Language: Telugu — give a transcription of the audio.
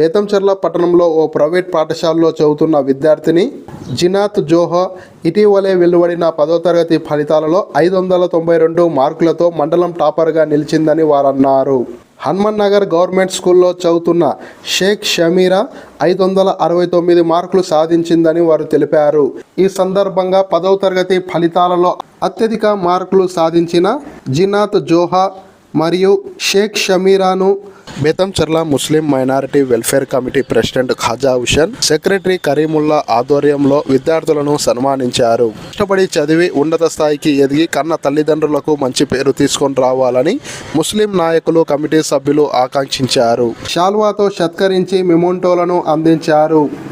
బేతంచెర్ల పట్టణంలో ఓ ప్రైవేట్ పాఠశాలలో చదువుతున్న విద్యార్థిని జినాత్ జోహా ఇటీవలే వెలువడిన పదో తరగతి ఫలితాలలో ఐదు వందల తొంభై రెండు మార్కులతో మండలం టాపర్గా నిలిచిందని వారన్నారు. హనుమన్ నగర్ గవర్నమెంట్ స్కూల్లో చదువుతున్న షేక్ షమీరా ఐదు వందల అరవై తొమ్మిది మార్కులు సాధించిందని వారు తెలిపారు. ఈ సందర్భంగా పదవ తరగతి ఫలితాలలో అత్యధిక మార్కులు సాధించిన జినాత్ జోహా మరియు Sheikh షమీరాను Bethamcherla Muslim minority welfare committee president Khaja Hussain secretary Kareemulla ఆధ్వర్యంలో విద్యార్థులను సన్మానించారు. కష్టపడి చదివి ఉన్నత స్థాయికి ఎదిగి కన్న తల్లిదండ్రులకు మంచి పేరు తీసుకొని రావాలని ముస్లిం నాయకులు కమిటీ సభ్యులు ఆకాంక్షించారు. షాల్వాతో సత్కరించి మిమోంటోలను అందించారు.